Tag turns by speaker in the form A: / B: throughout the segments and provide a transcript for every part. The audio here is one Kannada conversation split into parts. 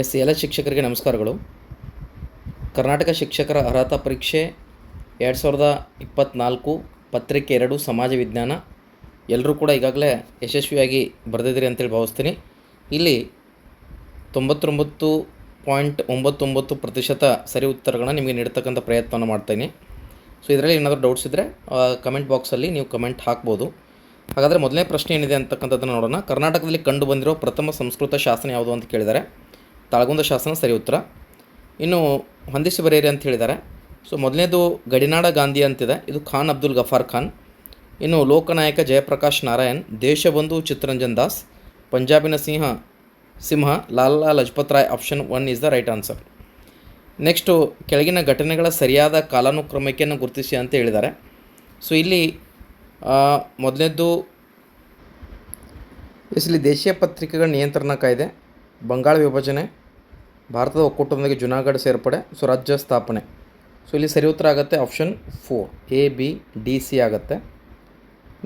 A: ಎಸ್, ಎಲ್ಲ ಶಿಕ್ಷಕರಿಗೆ ನಮಸ್ಕಾರಗಳು. ಕರ್ನಾಟಕ ಶಿಕ್ಷಕರ ಅರ್ಹತಾ ಪರೀಕ್ಷೆ ಎರಡು ಸಾವಿರದ ಇಪ್ಪತ್ತ್ನಾಲ್ಕು ಪತ್ರಿಕೆ ಎರಡು, ಸಮಾಜ ವಿಜ್ಞಾನ. ಎಲ್ಲರೂ ಕೂಡ ಈಗಾಗಲೇ ಯಶಸ್ವಿಯಾಗಿ ಬರೆದಿದ್ದೀರಿ ಅಂತೇಳಿ ಭಾವಿಸ್ತೀನಿ. ಇಲ್ಲಿ ತೊಂಬತ್ತೊಂಬತ್ತು ಪಾಯಿಂಟ್ ಒಂಬತ್ತೊಂಬತ್ತು ಪ್ರತಿಶತ ಸರಿ ಉತ್ತರಗಳನ್ನ ನಿಮಗೆ ನೀಡ್ತಕ್ಕಂಥ ಪ್ರಯತ್ನವನ್ನು ಮಾಡ್ತೀನಿ. ಸೊ ಇದರಲ್ಲಿ ಏನಾದರೂ ಡೌಟ್ಸ್ ಇದ್ದರೆ ಕಮೆಂಟ್ ಬಾಕ್ಸಲ್ಲಿ ನೀವು ಕಮೆಂಟ್ ಹಾಕ್ಬೋದು. ಹಾಗಾದರೆ ಮೊದಲನೇ ಪ್ರಶ್ನೆ ಏನಿದೆ ಅಂತಕ್ಕಂಥದ್ದನ್ನು ನೋಡೋಣ. ಕರ್ನಾಟಕದಲ್ಲಿ ಕಂಡು ಬಂದಿರೋ ಪ್ರಥಮ ಸಂಸ್ಕೃತ ಶಾಸನ ಯಾವುದು ಅಂತ ಕೇಳಿದ್ದಾರೆ ತಾಳಗುಂದ ಶಾಸನ ಸರಿ ಉತ್ತರ. ಇನ್ನು ಹೊಂದಿಸಿ ಬರೆಯಿರಿ ಅಂತ ಹೇಳಿದ್ದಾರೆ. ಸೊ, ಮೊದಲನೇದು ಗಡಿನಾಡ ಗಾಂಧಿ ಅಂತಿದೆ. ಇದು ಖಾನ್ ಅಬ್ದುಲ್ ಗಫಾರ್ ಖಾನ್. ಇನ್ನು ಲೋಕನಾಯಕ ಜಯಪ್ರಕಾಶ್ ನಾರಾಯಣ್, ದೇಶಬಂಧು ಚಿತ್ರಂಜನ್ ದಾಸ್, ಪಂಜಾಬಿನ ಸಿಂಹ ಸಿಂಹ Lala Lajpat Rai option one is the right answer. Next, ಕೆಳಗಿನ ಘಟನೆಗಳ ಸರಿಯಾದ ಕಾಲಾನುಕ್ರಮಕ್ಕೆಯನ್ನು ಗುರುತಿಸಿ ಅಂತ ಹೇಳಿದ್ದಾರೆ. ಸೊ, ಇಲ್ಲಿ ಮೊದಲನೇದ್ದು ಇಲ್ಲಿ ದೇಶೀಯ ಪತ್ರಿಕೆಗಳ ನಿಯಂತ್ರಣ ಕಾಯ್ದೆ. ಬಂಗಾಳ ವಿಭಜನೆ, ಭಾರತದ ಒಕ್ಕೂಟದೊಂದಿಗೆ ಜುನಾಗಢ ಸೇರ್ಪಡೆ ಸೊ ರಾಜ್ಯ ಸ್ಥಾಪನೆ. ಸೊ ಇಲ್ಲಿ ಸರಿ ಉತ್ತರ ಆಗುತ್ತೆ option four A B D C ಆಗುತ್ತೆ.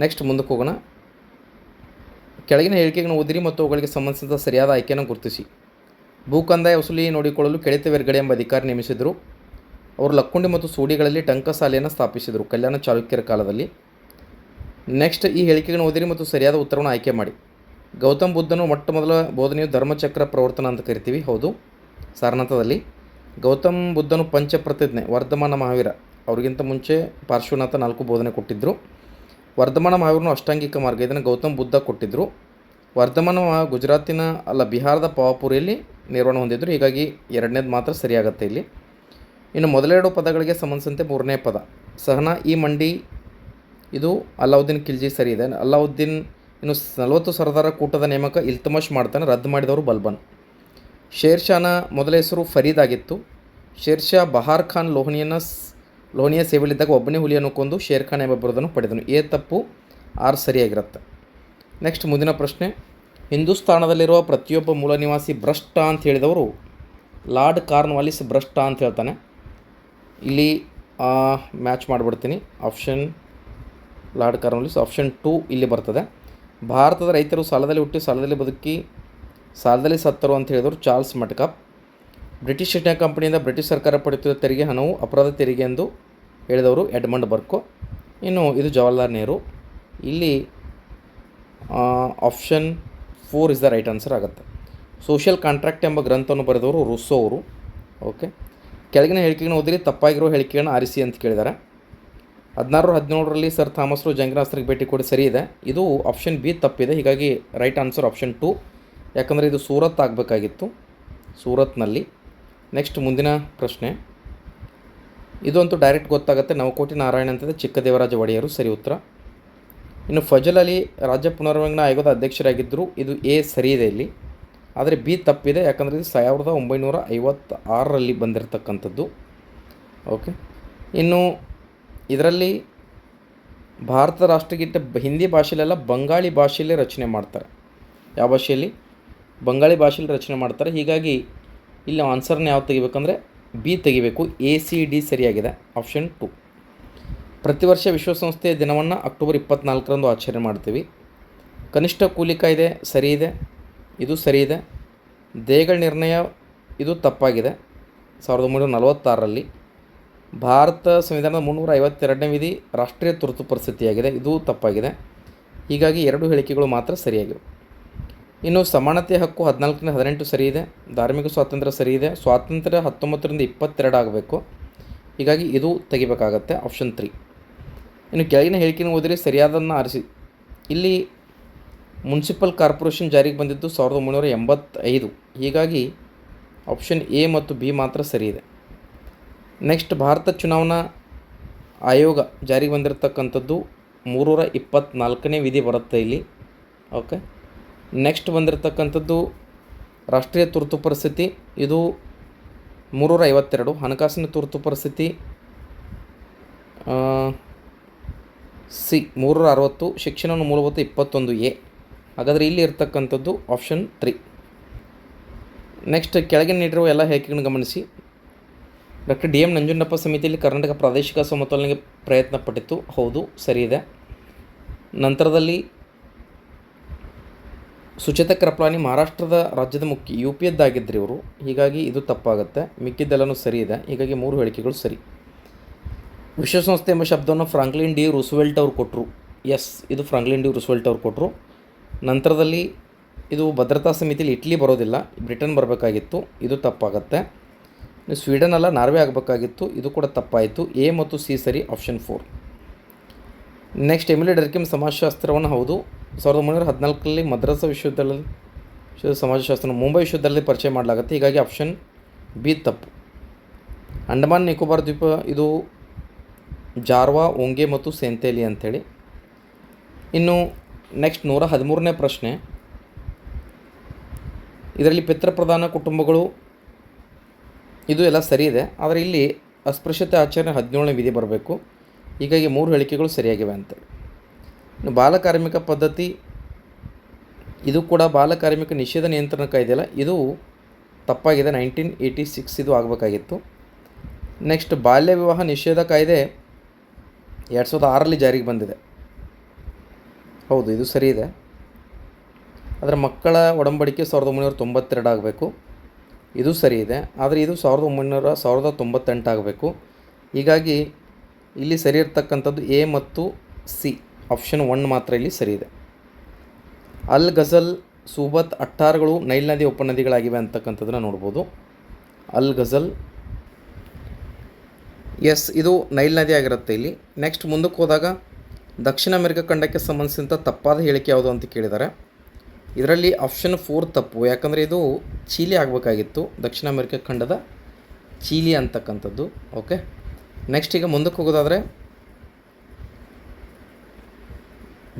A: ನೆಕ್ಸ್ಟ್ ಮುಂದಕ್ಕೆ ಹೋಗೋಣ. ಕೆಳಗಿನ ಹೇಳಿಕೆಗಳನ್ನು ಓದಿರಿ ಮತ್ತು ಅವುಗಳಿಗೆ ಸಂಬಂಧಿಸಿದ ಸರಿಯಾದ ಆಯ್ಕೆಯನ್ನು ಗುರುತಿಸಿ. ಭೂಕಂದಾಯ ವಸೂಲಿ ನೋಡಿಕೊಳ್ಳಲು ಕೆಳಿತ ವೆರ್ಗಡೆ ಎಂಬ ಅಧಿಕಾರಿ ನೇಮಿಸಿದರು. ಅವರು ಲಕ್ಕುಂಡಿ ಮತ್ತು ಸೂಡಿಗಳಲ್ಲಿ ಟಂಕಸಾಲೆಯನ್ನು ಸ್ಥಾಪಿಸಿದರು, ಕಲ್ಯಾಣ ಚಾಲುಕ್ಯರ ಕಾಲದಲ್ಲಿ. ನೆಕ್ಸ್ಟ್ ಈ ಹೇಳಿಕೆಗಳನ್ನು ಓದಿರಿ ಮತ್ತು ಸರಿಯಾದ ಉತ್ತರವನ್ನು ಆಯ್ಕೆ ಮಾಡಿ. ಗೌತಮ್ ಬುದ್ಧನು ಮೊಟ್ಟ ಮೊದಲ ಬೋಧನೆಯು ಧರ್ಮಚಕ್ರ ಪ್ರವರ್ತನ ಅಂತ ಕರಿತೀವಿ, ಹೌದು. ಸಾರನಾಥದಲ್ಲಿ ಗೌತಮ್ ಬುದ್ಧನು ಪಂಚಪ್ರತಿಜ್ಞೆ, ವರ್ಧಮಾನ ಮಹಾವೀರ. ಅವ್ರಿಗಿಂತ ಮುಂಚೆ ಪಾರ್ಶ್ವನಾಥ ನಾಲ್ಕು ಬೋಧನೆ ಕೊಟ್ಟಿದ್ದರು ವರ್ಧಮಾನ ಮಹಾವೀರನು ಅಷ್ಟಾಂಗಿಕ ಮಾರ್ಗ, ಇದನ್ನು ಗೌತಮ್ ಬುದ್ಧ ಕೊಟ್ಟಿದ್ದರು ವರ್ಧಮಾನ ಗುಜರಾತಿನ, ಅಲ್ಲ ಬಿಹಾರದ ಪಾವಪುರಿಯಲ್ಲಿ ನಿರ್ವಹಣೆ ಹೊಂದಿದ್ದರು ಹೀಗಾಗಿ ಎರಡನೇದು ಮಾತ್ರ ಸರಿಯಾಗುತ್ತೆ ಇಲ್ಲಿ. ಇನ್ನು ಮೊದಲೆರಡು ಪದಗಳಿಗೆ ಸಂಬಂಧಿಸಿದಂತೆ ಮೂರನೇ ಪದ. ಸಹನಾ, ಈ ಮಂಡಿ, ಇದು ಅಲ್ಲಾವುದ್ದೀನ್ ಖಿಲ್ಜಿ ಸರಿ ಇದೆ. ಅಲಾವುದ್ದೀನ್ ಇನ್ನು ನಲವತ್ತು ಸರ್ದಾರ ಕೂಟದ ನೇಮಕ ಇಲ್ತಮಶ್ ಮಾಡ್ತಾನೆ, ರದ್ದು ಮಾಡಿದವರು ಬಲ್ಬನ್. ಶೇರ್ ಮೊದಲ ಹೆಸರು ಫರೀದ್ ಆಗಿತ್ತು. ಶೇರ್ ಬಹಾರ್ ಖಾನ್ ಲೋಹನಿಯನ್ನು ಲೋಹನಿಯ ಸೇವೆಯಲ್ಲಿದ್ದಾಗ ಒಬ್ಬನೇ ಹುಲಿಯನ್ನು ಕೊಂದು ಶೇರ್ ಖಾನ್ ಎಂಬ ಬರೋದನ್ನು ಪಡೆದನು. ಎ ತಪ್ಪು, ಆರ್ ಸರಿಯಾಗಿರುತ್ತೆ. ನೆಕ್ಸ್ಟ್ ಮುಂದಿನ ಪ್ರಶ್ನೆ. ಹಿಂದೂಸ್ತಾನದಲ್ಲಿರುವ ಪ್ರತಿಯೊಬ್ಬ ಮೂಲ ನಿವಾಸಿ ಭ್ರಷ್ಟ ಅಂತ ಹೇಳಿದವರು ಲಾರ್ಡ್ ಕಾರ್ನ್ವಾಲಿಸ್ ಭ್ರಷ್ಟ ಅಂತ ಹೇಳ್ತಾನೆ. ಇಲ್ಲಿ ಮ್ಯಾಚ್ ಮಾಡಿಬಿಡ್ತೀನಿ. Option, Lord Cornwallis option two ಇಲ್ಲಿ ಬರ್ತದೆ. ಭಾರತದ ರೈತರು ಸಾಲದಲ್ಲಿ ಹುಟ್ಟಿ ಸಾಲದಲ್ಲಿ ಬದುಕಿ ಸಾಲದಲ್ಲಿ ಸತ್ತರು ಅಂತ ಹೇಳಿದರು ಚಾರ್ಲ್ಸ್ ಮಟ್ಕಪ್ ಬ್ರಿಟಿಷ್ ಇಂಡಿಯಾ ಕಂಪನಿಯಿಂದ ಬ್ರಿಟಿಷ್ ಸರ್ಕಾರ ಪಡೆಯುತ್ತಿದ್ದ ತೆರಿಗೆ ಹಣವು ಅಪರಾಧ ತೆರಿಗೆ ಎಂದು ಹೇಳಿದವರು ಎಡ್ಮಂಡ್ ಬರ್ಕೋ. ಇನ್ನು ಇದು ಜವಾಹರ್ಲಾಲ್ ನೆಹರು. ಇಲ್ಲಿ option four is the right answer ಆಗುತ್ತೆ. ಸೋಷಿಯಲ್ ಕಾಂಟ್ರಾಕ್ಟ್ ಎಂಬ ಗ್ರಂಥವನ್ನು ಬರೆದವರು ರುಸ್ಸೋ ಅವರು. ಓಕೆ ಕೆಳಗಿನ ಹೇಳಿಕೆಗಳನ್ನು ಓದಿರಿ ತಪ್ಪಾಗಿರೋ ಹೇಳಿಕೆಯನ್ನು ಆರಿಸಿ ಅಂತ ಕೇಳಿದ್ದಾರೆ. ಹದಿನಾರು ಹದಿನೇಳರಲ್ಲಿ ಸರ್ ಥಾಮಸ್ರು ಜಂಗನಾಸ್ತ್ರಿಗೆ ಭೇಟಿ ಕೊಡಿ ಸರಿ ಇದೆ. ಇದು ಆಪ್ಷನ್ ಬಿ ತಪ್ಪಿದೆ. ಹೀಗಾಗಿ ರೈಟ್ ಆನ್ಸರ್ ಆಪ್ಷನ್ ಟು ಯಾಕಂದರೆ ಇದು ಸೂರತ್ ಆಗಬೇಕಾಗಿತ್ತು. ಸೂರತ್ನಲ್ಲಿ. ನೆಕ್ಸ್ಟ್ ಮುಂದಿನ ಪ್ರಶ್ನೆ. ಇದಂತೂ ಡೈರೆಕ್ಟ್ ಗೊತ್ತಾಗುತ್ತೆ. ನವಕೋಟಿ ನಾರಾಯಣ ಅಂತಂದರೆ ಚಿಕ್ಕದೇವರಾಜ ಒಡೆಯರು. ಸರಿ ಉತ್ತರ. ಇನ್ನು ಫಜಲ್ ಅಲಿ ರಾಜ್ಯ ಪುನರ್ವಿಂಗಡಣಾ ಆಯೋಗದ ಅಧ್ಯಕ್ಷರಾಗಿದ್ದರು ಇದು ಎ ಸರಿ ಇದೆ ಇಲ್ಲಿ. ಆದರೆ ಬಿ ತಪ್ಪಿದೆ. ಯಾಕಂದರೆ ಇದು ಸಾವಿರದ ಒಂಬೈನೂರ ಐವತ್ತಾರರಲ್ಲಿ ಬಂದಿರತಕ್ಕಂಥದ್ದು. ಓಕೆ ಇನ್ನು ಇದರಲ್ಲಿ ಭಾರತದ ರಾಷ್ಟ್ರಗೀತ ಹಿಂದಿ ಭಾಷೆಯಲ್ಲೆಲ್ಲ ಬಂಗಾಳಿ ಭಾಷೆಯಲ್ಲೇ ರಚನೆ ಮಾಡ್ತಾರೆ. ಯಾವ ಭಾಷೆಯಲ್ಲಿ? ಬಂಗಾಳಿ ಭಾಷೆಯಲ್ಲಿ ರಚನೆ ಮಾಡ್ತಾರೆ. ಹೀಗಾಗಿ ಇಲ್ಲಿ ಆನ್ಸರ್ನ ಯಾವ್ದು ತೆಗಿಬೇಕಂದ್ರೆ ಬಿ ತೆಗಿಬೇಕು. ಎ, ಸಿ, ಡಿ ಸರಿಯಾಗಿದೆ. ಆಪ್ಷನ್ ಟು ಪ್ರತಿ ವರ್ಷ ವಿಶ್ವಸಂಸ್ಥೆಯ ದಿನವನ್ನು ಅಕ್ಟೋಬರ್ ಇಪ್ಪತ್ನಾಲ್ಕರಂದು ಆಚರಣೆ ಮಾಡ್ತೀವಿ. ಕನಿಷ್ಠ ಕೂಲಿ ಕಾಯ್ದೆ ಸರಿ ಇದೆ? ಇದು ಸರಿ ಇದೆ. ದೇಗಳ ನಿರ್ಣಯ ಇದು ತಪ್ಪಾಗಿದೆ. ಸಾವಿರದ ಒಂಬೈನೂರ ನಲವತ್ತಾರರಲ್ಲಿ. ಭಾರತ ಸಂವಿಧಾನದ ಮುನ್ನೂರ ಐವತ್ತೆರಡನೇ ವಿಧಿ ರಾಷ್ಟ್ರೀಯ ತುರ್ತು ಪರಿಸ್ಥಿತಿಯಾಗಿದೆ. ಇದು ತಪ್ಪಾಗಿದೆ. ಹೀಗಾಗಿ ಎರಡು ಹೇಳಿಕೆಗಳು ಮಾತ್ರ ಸರಿಯಾಗಿವೆ. ಇನ್ನು ಸಮಾನತೆ ಹಕ್ಕು ಹದಿನಾಲ್ಕರಿಂದ ಹದಿನೆಂಟು ಸರಿ ಇದೆ ಧಾರ್ಮಿಕ ಸ್ವಾತಂತ್ರ್ಯ ಸರಿ ಇದೆ ಸ್ವಾತಂತ್ರ್ಯ ಹತ್ತೊಂಬತ್ತರಿಂದ ಇಪ್ಪತ್ತೆರಡು ಆಗಬೇಕು. ಹೀಗಾಗಿ ಇದು ತೆಗಿಬೇಕಾಗತ್ತೆ ಆಪ್ಷನ್ ತ್ರೀ. ಇನ್ನು ಕೆಳಗಿನ ಹೇಳಿಕೆಯನ್ನು ಓದಿರಿ ಸರಿಯಾದನ್ನು ಆರಿಸಿ. ಇಲ್ಲಿ ಮುನ್ಸಿಪಲ್ ಕಾರ್ಪೊರೇಷನ್ ಜಾರಿಗೆ ಬಂದಿದ್ದು ಸಾವಿರದ ಒಂಬೈನೂರ ಎಂಬತ್ತೈದು. ಹೀಗಾಗಿ ಆಪ್ಷನ್ ಎ ಮತ್ತು ಬಿ ಮಾತ್ರ ಸರಿ ಇದೆ ನೆಕ್ಸ್ಟ್ ಭಾರತ ಚುನಾವಣಾ ಆಯೋಗ ಜಾರಿಗೆ ಬಂದಿರತಕ್ಕಂಥದ್ದು ಮೂರೂರ ಇಪ್ಪತ್ತ್ನಾಲ್ಕನೇ ವಿಧಿ ಬರುತ್ತೆ ಇಲ್ಲಿ. ಓಕೆ. ನೆಕ್ಸ್ಟ್ ಬಂದಿರತಕ್ಕಂಥದ್ದು ರಾಷ್ಟ್ರೀಯ ತುರ್ತು ಪರಿಸ್ಥಿತಿ, ಇದು ಮೂರೂರ ಐವತ್ತೆರಡು. ಹಣಕಾಸಿನ ತುರ್ತು ಪರಿಸ್ಥಿತಿ ಸಿ, ಮೂರೂರ ಅರವತ್ತು, ಶಿಕ್ಷಣವನ್ನು ಮೂಲಭೂತ ಇಪ್ಪತ್ತೊಂದು, ಎ. ಹಾಗಾದರೆ ಇಲ್ಲಿ ಇರ್ತಕ್ಕಂಥದ್ದು ಆಪ್ಷನ್ ತ್ರೀ ನೆಕ್ಸ್ಟ್ ಕೆಳಗೆ ನೀಡಿರುವ ಎಲ್ಲ ಹೇಳಿಕೆಗಳನ್ನು ಗಮನಿಸಿ. ಡಾಕ್ಟರ್ ಡಿ ಎಂ ನಂಜುಂಡಪ್ಪ ಸಮಿತಿಯಲ್ಲಿ ಕರ್ನಾಟಕ ಪ್ರಾದೇಶಿಕ ಸಮತೋಲನೆಗೆ ಪ್ರಯತ್ನ ಪಟ್ಟಿತ್ತು ಹೌದು, ಸರಿ ಇದೆ. ನಂತರದಲ್ಲಿ ಸುಚೇತ ಕೃಪಲಾನಿ ಮಹಾರಾಷ್ಟ್ರದ ರಾಜ್ಯದ ಮುಖ್ಯ ಯು ಪಿ ಎದ್ದಾಗಿದ್ದರು ಇವರು. ಹೀಗಾಗಿ ಇದು ತಪ್ಪಾಗುತ್ತೆ. ಮಿಕ್ಕಿದ್ದೆಲ್ಲನೂ ಸರಿ ಇದೆ. ಹೀಗಾಗಿ ಮೂರು ಹೇಳಿಕೆಗಳು ಸರಿ. ವಿಶ್ವಸಂಸ್ಥೆ ಎಂಬ ಶಬ್ದವನ್ನು ಫ್ರಾಂಕ್ಲಿನ್ ಡಿ ರುಸ್ವೆಲ್ಟ್ ಅವರು ಕೊಟ್ಟರು ಎಸ್ ಇದು ಫ್ರಾಂಕ್ಲಿನ್ ಡಿ ರುಸ್ವೆಲ್ಟ್ ಅವರು ಕೊಟ್ಟರು ನಂತರದಲ್ಲಿ ಇದು ಭದ್ರತಾ ಸಮಿತಿಯಲ್ಲಿ ಇಟ್ಲಿ ಬರೋದಿಲ್ಲ. ಬ್ರಿಟನ್ ಬರಬೇಕಾಗಿತ್ತು. ಇದು ತಪ್ಪಾಗತ್ತೆ. ಸ್ವೀಡನ್ ಅಲ್ಲ, ನಾರ್ವೆ ಆಗಬೇಕಾಗಿತ್ತು. ಇದು ಕೂಡ ತಪ್ಪಾಯಿತು. ಎ ಮತ್ತು ಸಿ ಸರಿ option four next Emile Durkheim ಸಮಾಜಶಾಸ್ತ್ರವನ್ನು ಹೌದು. ಸಾವಿರದ ಒಂಬೈನೂರ ಹದಿನಾಲ್ಕರಲ್ಲಿ ಮದ್ರಾಸ ವಿಶ್ವವಿದ್ಯಾಲಯ ವಿಶ್ವ ಸಮಾಜಶಾಸ್ತ್ರ ಮುಂಬೈ ವಿಶ್ವವಿದ್ಯಾಲಯದಲ್ಲಿ ಪರಿಚಯ ಮಾಡಲಾಗುತ್ತೆ. ಹೀಗಾಗಿ ಆಪ್ಷನ್ ಬಿ ತಪ್ಪು. ಅಂಡಮಾನ್, ನಿಕೋಬಾರ್ ದ್ವೀಪ, ಇದು ಜಾರ್ವಾ, ಓಂಗೆ ಮತ್ತು ಸೆಂತೇಲಿ ಅಂಥೇಳಿ. ಇನ್ನು ನೆಕ್ಸ್ಟ್ ನೂರ ಹದಿಮೂರನೇ ಪ್ರಶ್ನೆ. ಇದರಲ್ಲಿ ಪಿತೃಪ್ರಧಾನ ಕುಟುಂಬಗಳು ಇದು ಎಲ್ಲ ಸರಿ ಇದೆ, ಆದರೆ ಇಲ್ಲಿ ಅಸ್ಪೃಶ್ಯತೆ ಆಚರಣೆ ಹದಿನೇಳನೇ ವಿಧಿ ಬರಬೇಕು. ಹೀಗಾಗಿ ಮೂರು ಹೇಳಿಕೆಗಳು ಸರಿಯಾಗಿವೆ ಅಂತೇಳಿ ಇನ್ನು ಬಾಲಕಾರ್ಮಿಕ ಪದ್ಧತಿ, ಇದು ಕೂಡ ಬಾಲಕಾರ್ಮಿಕ ನಿಷೇಧ ನಿಯಂತ್ರಣ ಕಾಯ್ದೆಯಲ್ಲ ಇದು ತಪ್ಪಾಗಿದೆ. ನೈನ್ಟೀನ್ ಏಯ್ಟಿ ಸಿಕ್ಸ್ ಇದು ಆಗಬೇಕಾಗಿತ್ತು. ನೆಕ್ಸ್ಟ್, ಬಾಲ್ಯ ವಿವಾಹ ನಿಷೇಧ ಕಾಯ್ದೆ ಎರಡು ಸಾವಿರದ ಆರರಲ್ಲಿ ಜಾರಿಗೆ ಬಂದಿದೆ. ಹೌದು, ಇದು ಸರಿ ಇದೆ. ಅದರ ಮಕ್ಕಳ ಒಡಂಬಡಿಕೆ ಸಾವಿರದ ಒಂಬೈನೂರ ತೊಂಬತ್ತೆರಡು ಆಗಬೇಕು. ಇದು ಸರಿ ಇದೆ. ಆದರೆ ಇದು ಸಾವಿರದ ಒಂಬೈನೂರ ಸಾವಿರದ ತೊಂಬತ್ತೆಂಟು ಆಗಬೇಕು. ಹೀಗಾಗಿ ಇಲ್ಲಿ ಸರಿ ಇರ್ತಕ್ಕಂಥದ್ದು ಎ ಮತ್ತು ಸಿ. ಆಪ್ಷನ್ ಒನ್ ಮಾತ್ರ ಇಲ್ಲಿ ಸರಿ ಇದೆ. ಅಲ್ ಗಜಲ್, ಸೂಬತ್, ಅಟ್ಟಾರ್ಗಳು ನೈಲ್ ನದಿ ಉಪನದಿಗಳಾಗಿವೆ ಅಂತಕ್ಕಂಥದ್ದನ್ನು ನೋಡ್ಬೋದು. ಅಲ್ ಗಜಲ್. ಎಸ್, ಇದು ನೈಲ್ ನದಿ ಆಗಿರುತ್ತೆ ಇಲ್ಲಿ. ನೆಕ್ಸ್ಟ್ ಮುಂದಕ್ಕೆ ಹೋದಾಗ ದಕ್ಷಿಣ ಅಮೆರಿಕ ಖಂಡಕ್ಕೆ ಸಂಬಂಧಿಸಿದಂಥ ತಪ್ಪಾದ ಹೇಳಿಕೆ ಯಾವುದು ಅಂತ ಕೇಳಿದ್ದಾರೆ. ಇದರಲ್ಲಿ ಆಪ್ಷನ್ ಫೋರ್ ತಪ್ಪು. ಯಾಕಂದರೆ ಇದು ಚೀಲಿ ಆಗಬೇಕಾಗಿತ್ತು. ದಕ್ಷಿಣ ಅಮೆರಿಕ ಖಂಡದ ಚೀಲಿ ಅಂತಕ್ಕಂಥದ್ದು. ಓಕೆ ನೆಕ್ಸ್ಟ್ ಈಗ ಮುಂದಕ್ಕೆ ಹೋಗೋದಾದರೆ,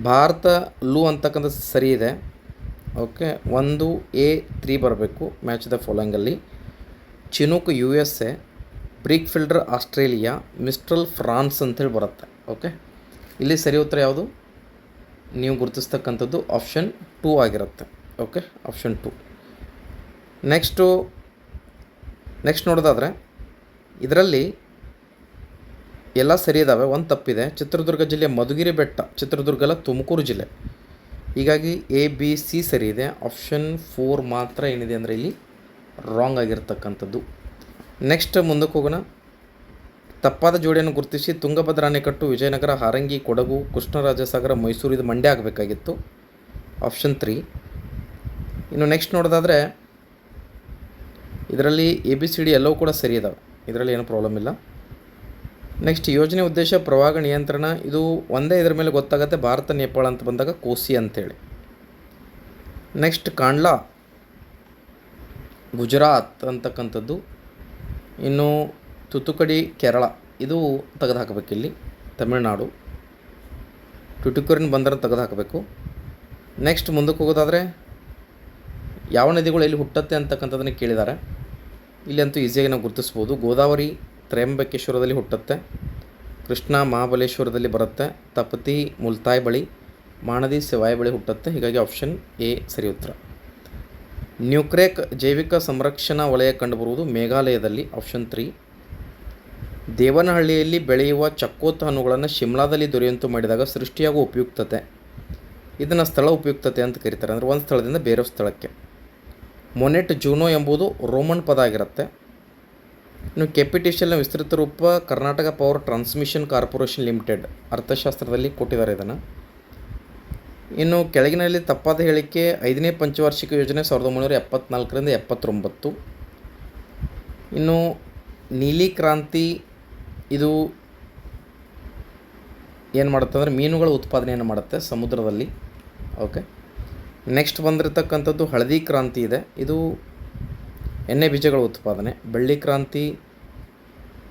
A: ಭಾರತ ಲೂ ಅಂತಕ್ಕಂಥ ಸರಿ ಇದೆ. ಓಕೆ ಒಂದು, ಎ, ತ್ರೀ ಬರಬೇಕು. Match the ಫಾಲೋಯಿಂಗಲ್ಲಿ Chinook U S A brickfielder Australia Mistral France ಅಂತೇಳಿ ಬರುತ್ತೆ. ಓಕೆ ಇಲ್ಲಿ ಸರಿ ಉತ್ತರ ಯಾವುದು? ನೀವು ಗುರುತಿಸ್ತಕ್ಕಂಥದ್ದು ಆಪ್ಷನ್ ಟೂ ಆಗಿರುತ್ತೆ. Okay option two next next ನೋಡೋದಾದರೆ, ಇದರಲ್ಲಿ ಎಲ್ಲ ಸರಿ ಇದ್ದಾವೆ ಒಂದು ತಪ್ಪಿದೆ. ಚಿತ್ರದುರ್ಗ ಜಿಲ್ಲೆ ಮಧುಗಿರಿ ಬೆಟ್ಟ, ಚಿತ್ರದುರ್ಗ ಅಲ್ಲ ತುಮಕೂರು ಜಿಲ್ಲೆ. ಹೀಗಾಗಿ ಎ ಬಿ ಸಿ ಸರಿ ಇದೆ. ಆಪ್ಷನ್ ಫೋರ್ ಮಾತ್ರ ಏನಿದೆ ಅಂದರೆ ಇಲ್ಲಿ ರಾಂಗ್ ಆಗಿರ್ತಕ್ಕಂಥದ್ದು. ನೆಕ್ಸ್ಟ್ ಮುಂದಕ್ಕೆ ಹೋಗೋಣ. ತಪ್ಪಾದ ಜೋಡಿಯನ್ನು ಗುರುತಿಸಿ ತುಂಗಭದ್ರಾ ಅಣೆಕಟ್ಟು, ವಿಜಯನಗರ, ಹಾರಂಗಿ, ಕೊಡಗು, ಕೃಷ್ಣರಾಜಸಾಗರ ಮೈಸೂರು ಇದು ಮಂಡ್ಯ ಆಗಬೇಕಾಗಿತ್ತು. ಆಪ್ಷನ್ ತ್ರೀ ಇನ್ನು ನೆಕ್ಸ್ಟ್ ನೋಡೋದಾದರೆ, ಇದರಲ್ಲಿ ಎ ಬಿ ಸಿ ಡಿ ಎಲ್ಲವೂ ಕೂಡ ಸರಿ ಇದ್ದಾವೆ ಇದರಲ್ಲಿ ಏನೂ ಪ್ರಾಬ್ಲಮ್ ಇಲ್ಲ. ನೆಕ್ಸ್ಟ್ ಯೋಜನೆ ಉದ್ದೇಶ, ಪ್ರವಾಹ ನಿಯಂತ್ರಣ. ಇದು ಒಂದೇ ಇದರ ಮೇಲೆ ಗೊತ್ತಾಗುತ್ತೆ. ಭಾರತ, ನೇಪಾಳ ಅಂತ ಬಂದಾಗ ಕೋಸಿ ಅಂತೇಳಿ. ನೆಕ್ಸ್ಟ್ ಕಾಂಡ್ಲಾ. ಗುಜರಾತ್ ಅಂತಕ್ಕಂಥದ್ದು. ಇನ್ನು ತುತುಕಡಿ, ಕೇರಳ, ಇದು ತೆಗೆದು ಹಾಕಬೇಕು ಇಲ್ಲಿ. ತಮಿಳುನಾಡು ಟುಟಿಕೂರಿನ ಬಂದರ ತೆಗೆದು ಹಾಕಬೇಕು ನೆಕ್ಸ್ಟ್ ಮುಂದಕ್ಕೆ ಹೋಗೋದಾದರೆ, ಯಾವ ನದಿಗಳು ಎಲ್ಲಿ ಹುಟ್ಟತ್ತೆ ಅಂತಕ್ಕಂಥದ್ದನ್ನು ಕೇಳಿದ್ದಾರೆ. ಇಲ್ಲಂತೂ ಈಸಿಯಾಗಿ ನಾವು ಗುರುತಿಸ್ಬೋದು. ಗೋದಾವರಿ, ತ್ರಯಂಬಕೇಶ್ವರದಲ್ಲಿ ಹುಟ್ಟುತ್ತೆ. ಕೃಷ್ಣ ಮಹಾಬಲೇಶ್ವರದಲ್ಲಿ ಬರುತ್ತೆ. ತಪತಿ, ಮುಲ್ತಾಯ್ ಬಳಿ, ಮಾಣದಿ, ಸಿವಾಯ್ ಬಳಿ ಹುಟ್ಟುತ್ತೆ. ಹೀಗಾಗಿ ಆಪ್ಷನ್ ಎ ಸರಿ ಉತ್ತರ. ನ್ಯೂಕ್ರೇಕ್ ಜೈವಿಕ ಸಂರಕ್ಷಣಾ ವಲಯ ಕಂಡುಬರುವುದು ಮೇಘಾಲಯದಲ್ಲಿ ಆಪ್ಷನ್ ತ್ರೀ ದೇವನಹಳ್ಳಿಯಲ್ಲಿ ಬೆಳೆಯುವ ಚಕ್ಕೋತ ಹಣ್ಣುಗಳನ್ನು ಶಿಮ್ಲಾದಲ್ಲಿ ದೊರೆಯುವಂತೆ ಮಾಡಿದಾಗ ಸೃಷ್ಟಿಯಾಗುವ ಉಪಯುಕ್ತತೆ. ಇದನ್ನು ಸ್ಥಳ ಉಪಯುಕ್ತತೆ ಅಂತ ಕರೀತಾರೆ. ಅಂದರೆ ಒಂದು ಸ್ಥಳದಿಂದ ಬೇರೆ ಸ್ಥಳಕ್ಕೆ. ಮೊನೆಟ್ ಜೂನೋ ಎಂಬುದು ರೋಮನ್ ಪದ ಆಗಿರುತ್ತೆ. ಇನ್ನು ಕೆಪಿಟಿಷಲ್ನ ವಿಸ್ತೃತ ರೂಪ Karnataka power transmission corporation limited, ಅರ್ಥಶಾಸ್ತ್ರದಲ್ಲಿ ಕೊಟ್ಟಿದ್ದಾರೆ ಇದನ್ನು. ಇನ್ನು ಕೆಳಗಿನಲ್ಲಿ ತಪ್ಪಾದ ಹೇಳಿಕೆ, ಐದನೇ ಪಂಚವಾರ್ಷಿಕ ಯೋಜನೆ ಸಾವಿರದ ಒಂಬೈನೂರ ಎಪ್ಪತ್ನಾಲ್ಕರಿಂದ ಎಪ್ಪತ್ತೊಂಬತ್ತು. ಇನ್ನು ನೀಲಿ ಕ್ರಾಂತಿ ಇದು ಏನು ಮಾಡುತ್ತೆ ಅಂದರೆ ಮೀನುಗಳ ಉತ್ಪಾದನೆಯನ್ನು ಮಾಡುತ್ತೆ ಸಮುದ್ರದಲ್ಲಿ. ಓಕೆ ನೆಕ್ಸ್ಟ್ ಬಂದಿರತಕ್ಕಂಥದ್ದು ಹಳದಿ ಕ್ರಾಂತಿ ಇದೆ. ಇದು ಎಣ್ಣೆ ಬೀಜಗಳ ಉತ್ಪಾದನೆ, ಬೆಳ್ಳಿ ಕ್ರಾಂತಿ,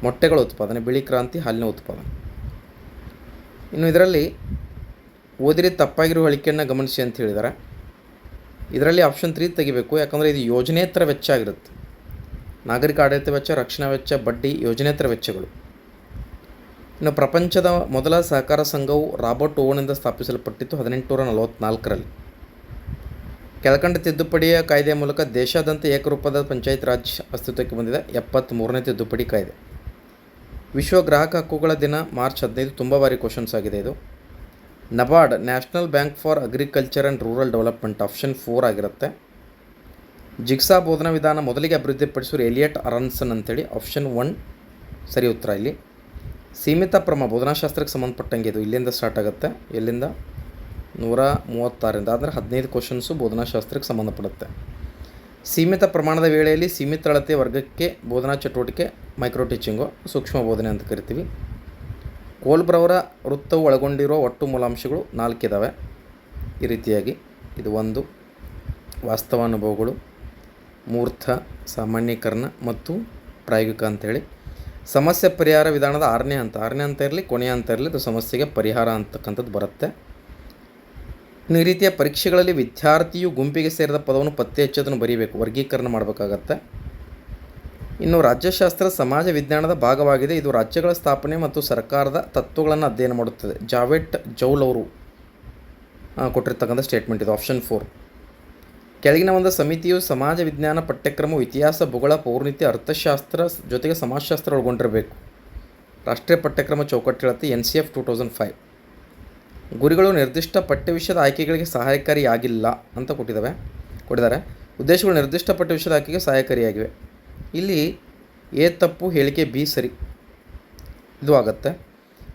A: ಮೊಟ್ಟೆಗಳ ಉತ್ಪಾದನೆ, ಬಿಳಿ ಕ್ರಾಂತಿ, ಹಾಲಿನ ಉತ್ಪಾದನೆ. ಇನ್ನು ಇದರಲ್ಲಿ ಓದಿರಿ ತಪ್ಪಾಗಿರೋ ಹೇಳಿಕೆಯನ್ನು ಗಮನಿಸಿ ಅಂತ ಹೇಳಿದ್ದಾರೆ ಇದರಲ್ಲಿ ಆಪ್ಷನ್ ತ್ರೀ ತೆಗಿಬೇಕು. ಯಾಕಂದರೆ ಇದು ಯೋಜನೇತರ ವೆಚ್ಚ ಆಗಿರುತ್ತೆ. ನಾಗರಿಕ ಆಡಳಿತ ವೆಚ್ಚ, ರಕ್ಷಣಾ ವೆಚ್ಚ, ಬಡ್ಡಿ ಯೋಜನೇತರ ವೆಚ್ಚಗಳು. ಇನ್ನು ಪ್ರಪಂಚದ ಮೊದಲ ಸಹಕಾರ ಸಂಘವು ರಾಬರ್ಟ್ ಓವನಿಂದ ಸ್ಥಾಪಿಸಲ್ಪಟ್ಟಿತ್ತು ಹದಿನೆಂಟುನೂರ ನಲವತ್ತ್ನಾಲ್ಕರಲ್ಲಿ ಕೆಳಕಂಡ ತಿದ್ದುಪಡಿಯ ಕಾಯ್ದೆಯ ಮೂಲಕ ದೇಶಾದ್ಯಂತ ಏಕರೂಪದ ಪಂಚಾಯತ್ ರಾಜ್ ಅಸ್ತಿತ್ವಕ್ಕೆ ಬಂದಿದೆ. ಎಪ್ಪತ್ತ್ಮೂರನೇ ತಿದ್ದುಪಡಿ ಕಾಯ್ದೆ. ವಿಶ್ವ ಗ್ರಾಹಕ ಹಕ್ಕುಗಳ ದಿನ ಮಾರ್ಚ್ ಹದಿನೈದು ತುಂಬ ಬಾರಿ ಕ್ವಶನ್ಸ್ ಆಗಿದೆ ಇದು. NABARD national bank for agriculture and rural development option four ಆಗಿರುತ್ತೆ. ಜಿಗ್ಸಾ ಬೋಧನಾ ವಿಧಾನ ಮೊದಲಿಗೆ ಅಭಿವೃದ್ಧಿಪಡಿಸಿದ್ರು ಎಲಿಯಟ್ ಅರನ್ಸನ್ ಅಂತೇಳಿ ಆಪ್ಷನ್ ಒನ್. ಸರಿ ಉತ್ತರ ಇಲ್ಲಿ. ಸೀಮಿತ ಪ್ರಮ ಬೋಧನಾಶಾಸ್ತ್ರಕ್ಕೆ ಸಂಬಂಧಪಟ್ಟಂಗೆ ಇದು ಇಲ್ಲಿಂದ ಸ್ಟಾರ್ಟ್ ಆಗುತ್ತೆ. ಎಲ್ಲಿಂದ ನೂರ ಮೂವತ್ತಾರರಿಂದ, ಅಂದರೆ ಹದಿನೈದು ಕ್ವಶನ್ಸು ಬೋಧನಾಶಾಸ್ತ್ರಕ್ಕೆ ಸಂಬಂಧಪಡುತ್ತೆ. ಸೀಮಿತ ಪ್ರಮಾಣದ ವೇಳೆಯಲ್ಲಿ ಸೀಮಿತ ಅಳತೆ ವರ್ಗಕ್ಕೆ ಬೋಧನಾ ಚಟುವಟಿಕೆ ಮೈಕ್ರೋ ಟೀಚಿಂಗು ಸೂಕ್ಷ್ಮ ಬೋಧನೆ ಅಂತ ಕರಿತೀವಿ. ಕೋಲ್ಬ್ರವರ ವೃತ್ತವು ಒಳಗೊಂಡಿರುವ ಒಟ್ಟು ಮೂಲಾಂಶಗಳು ನಾಲ್ಕಿದ್ದಾವೆ ಈ ರೀತಿಯಾಗಿ ಇದು ಒಂದು, ವಾಸ್ತವಾನುಭವಗಳು ಮೂರ್ತ ಸಾಮಾನ್ಯೀಕರಣ ಮತ್ತು ಪ್ರಾಯೋಗಿಕ ಅಂತೇಳಿ ಸಮಸ್ಯೆ ಪರಿಹಾರ ವಿಧಾನದ ಆರನೇ ಹಂತ. ಆರನೇ ಹಂತ ಇರಲಿ, ಕೊನೆಯ ಹಂತ ಇರಲಿ, ಅದು ಸಮಸ್ಯೆಗೆ ಪರಿಹಾರ ಅಂತಕ್ಕಂಥದ್ದು ಬರುತ್ತೆ. ಈ ರೀತಿಯ ಪರೀಕ್ಷೆಗಳಲ್ಲಿ ವಿದ್ಯಾರ್ಥಿಯು ಗುಂಪಿಗೆ ಸೇರಿದ ಪದವನ್ನು ಪತ್ತೆ ಹೆಚ್ಚೋದನ್ನು ಬರೀಬೇಕು. ವರ್ಗೀಕರಣ ಮಾಡಬೇಕಾಗತ್ತೆ. ಇನ್ನು ರಾಜ್ಯಶಾಸ್ತ್ರ ಸಮಾಜ ವಿಜ್ಞಾನದ ಭಾಗವಾಗಿದೆ. ಇದು ರಾಜ್ಯಗಳ ಸ್ಥಾಪನೆ ಮತ್ತು ಸರ್ಕಾರದ ತತ್ವಗಳನ್ನು ಅಧ್ಯಯನ ಮಾಡುತ್ತದೆ. ಜಾವೆಟ್ ಜೌಲ್ ಅವರು ಕೊಟ್ಟಿರ್ತಕ್ಕಂಥ ಸ್ಟೇಟ್ಮೆಂಟ್ ಇದು ಆಪ್ಷನ್ ಫೋರ್ ಕೆಳಗಿನ ಒಂದು ಸಮಿತಿಯು ಸಮಾಜ ವಿಜ್ಞಾನ ಪಠ್ಯಕ್ರಮವು ಇತಿಹಾಸ, ಭೂಗೋಳ ಪೌರ್ಣಿತ್ಯ ಅರ್ಥಶಾಸ್ತ್ರ ಜೊತೆಗೆ ಸಮಾಜಶಾಸ್ತ್ರ ಒಳಗೊಂಡಿರಬೇಕು. ರಾಷ್ಟ್ರೀಯ ಪಠ್ಯಕ್ರಮ ಚೌಕಟ್ಟು ಹೇಳುತ್ತೆ N C F two thousand five. ಗುರಿಗಳು ನಿರ್ದಿಷ್ಟ ಪಠ್ಯ ವಿಷಯದ ಆಯ್ಕೆಗಳಿಗೆ ಸಹಾಯಕಾರಿಯಾಗಿಲ್ಲ ಅಂತ ಕೊಟ್ಟಿದ್ದಾವೆ ಕೊಟ್ಟಿದ್ದಾರೆ. ಉದ್ದೇಶಗಳು ನಿರ್ದಿಷ್ಟ ಪಠ್ಯ ವಿಷಯದ ಆಯ್ಕೆಗೆ ಸಹಾಯಕಾರಿಯಾಗಿವೆ. ಇಲ್ಲಿ ಎ ತಪ್ಪು, ಹೇಳಿಕೆ ಬಿ ಸರಿ. ಇದು ಆಗುತ್ತೆ.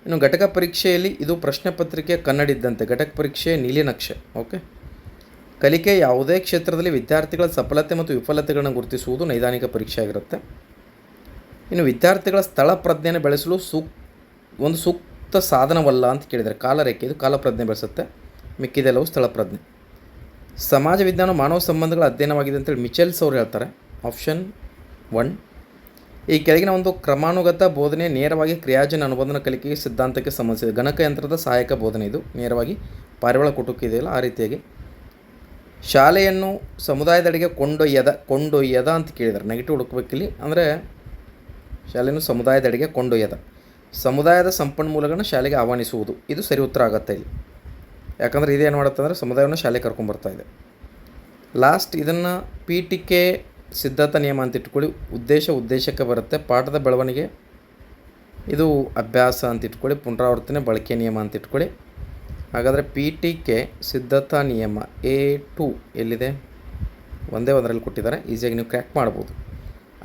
A: ಇನ್ನು ಘಟಕ ಪರೀಕ್ಷೆಯಲ್ಲಿ ಇದು ಪ್ರಶ್ನೆ ಪತ್ರಿಕೆಯ ಕನ್ನಡಿದ್ದಂತೆ ಘಟಕ ಪರೀಕ್ಷೆ ನೀಲಿ ನಕ್ಷೆ, ಓಕೆ? ಕಲಿಕೆ ಯಾವುದೇ ಕ್ಷೇತ್ರದಲ್ಲಿ ವಿದ್ಯಾರ್ಥಿಗಳ ಸಫಲತೆ ಮತ್ತು ವಿಫಲತೆಗಳನ್ನು ಗುರುತಿಸುವುದು ನೈದಾನಿಕ ಪರೀಕ್ಷೆ ಆಗಿರುತ್ತೆ. ಇನ್ನು ವಿದ್ಯಾರ್ಥಿಗಳ ಸ್ಥಳ ಪ್ರಜ್ಞೆಯನ್ನು ಬೆಳೆಸಲು ಸೂಕ್, ಒಂದು ಸೂಕ್ತ ಸಾಧನವಲ್ಲ ಅಂತ ಕೇಳಿದರೆ ಕಾಲರೇಖೆ, ಇದು ಕಾಲಪ್ರಜ್ಞೆ ಬೆಳೆಸುತ್ತೆ. ಮಿಕ್ಕಿದೆಲ್ಲವೂ ಸ್ಥಳ ಪ್ರಜ್ಞೆ. ಸಮಾಜ ವಿಜ್ಞಾನ ಮಾನವ ಸಂಬಂಧಗಳ ಅಧ್ಯಯನವಾಗಿದೆ ಅಂತೇಳಿ ಮಿಚೆಲ್ಸ್ ಅವರು ಹೇಳ್ತಾರೆ. ಆಪ್ಷನ್ ಒನ್, ಈ ಕೆಳಗಿನ ಒಂದು ಕ್ರಮಾನುಗತ ಬೋಧನೆ ನೇರವಾಗಿ ಕ್ರಿಯಾಜನ ಅನುಬಂಧನ ಕಲಿಕೆಗೆ ಸಿದ್ಧಾಂತಕ್ಕೆ ಸಂಬಂಧಿಸಿದೆ. ಗಣಕಯಂತ್ರದ ಸಹಾಯಕ ಬೋಧನೆ ಇದು. ನೇರವಾಗಿ ಪಾರಿವಾಳ ಕುಟುಕಿದೆಯಲ್ಲ ಆ ರೀತಿಯಾಗಿ. ಶಾಲೆಯನ್ನು ಸಮುದಾಯದೆಡೆಗೆ ಕೊಂಡೊಯ್ಯದ ಕೊಂಡೊಯ್ಯದ ಅಂತ ಕೇಳಿದ್ದಾರೆ ನೆಗೆಟಿವ್ ಹುಡುಕ್ಬೇಕಿಲ್ಲಿ. ಅಂದರೆ ಶಾಲೆಯನ್ನು ಸಮುದಾಯದೆಡೆಗೆ ಕೊಂಡೊಯ್ಯದ. ಸಮುದಾಯದ ಸಂಪನ್ಮೂಲಗಳನ್ನು ಶಾಲೆಗೆ ಆಹ್ವಾನಿಸುವುದು. ಇದು ಸರಿ ಉತ್ತರ ಆಗುತ್ತೆ ಇಲ್ಲಿ. ಯಾಕಂದರೆ ಇದೇನು ಮಾಡುತ್ತೆ ಅಂದರೆ ಸಮುದಾಯವನ್ನು ಶಾಲೆ ಕರ್ಕೊಂಬರ್ತಾ ಇದೆ. ಲಾಸ್ಟ್ ಇದನ್ನು ಪೀಠಿಕೆ ಸಿದ್ಧತಾ ನಿಯಮ ಅಂತ ಇಟ್ಕೊಳ್ಳಿ. ಉದ್ದೇಶ ಉದ್ದೇಶಕ್ಕೆ ಬರುತ್ತೆ. ಪಾಠದ ಬೆಳವಣಿಗೆ. ಇದು ಅಭ್ಯಾಸ ಅಂತ ಇಟ್ಕೊಳ್ಳಿ. ಪುನರಾವರ್ತನೆ ಬಳಕೆ ನಿಯಮ ಅಂತ ಇಟ್ಕೊಳ್ಳಿ. ಹಾಗಾದರೆ ಪಿ ಟಿ ಕೆ ಸಿದ್ಧತಾ ನಿಯಮ ಎ ಟು ಎಲ್ಲಿದೆ? ಒಂದೇ ಒಂದರಲ್ಲಿ ಕೊಟ್ಟಿದ್ದಾರೆ. ಈಸಿಯಾಗಿ ನೀವು ಕ್ರ್ಯಾಕ್ ಮಾಡ್ಬೋದು.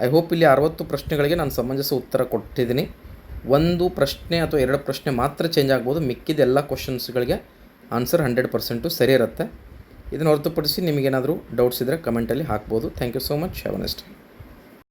A: ಐ ಹೋಪ್ ಇಲ್ಲಿ ಅರವತ್ತು ಪ್ರಶ್ನೆಗಳಿಗೆ ನಾನು ಸಮಂಜಸ ಉತ್ತರ ಕೊಟ್ಟಿದ್ದೀನಿ. ಒಂದು ಪ್ರಶ್ನೆ ಅಥವಾ ಎರಡು ಪ್ರಶ್ನೆ ಮಾತ್ರ ಚೇಂಜ್ ಆಗ್ಬೋದು. ಮಿಕ್ಕಿದ ಎಲ್ಲ ಕ್ವಶನ್ಸ್ಗಳಿಗೆ ಆನ್ಸರ್ ಹಂಡ್ರೆಡ್ ಪರ್ಸೆಂಟು ಸರಿ ಇರುತ್ತೆ ಇದನ್ನು ಹೊರತುಪಡಿಸಿ ನಿಮಗೇನಾದರೂ ಡೌಟ್ಸ್ ಇದ್ದರೆ ಕಮೆಂಟಲ್ಲಿ ಹಾಕ್ಬೋದು. Thank you so much have nice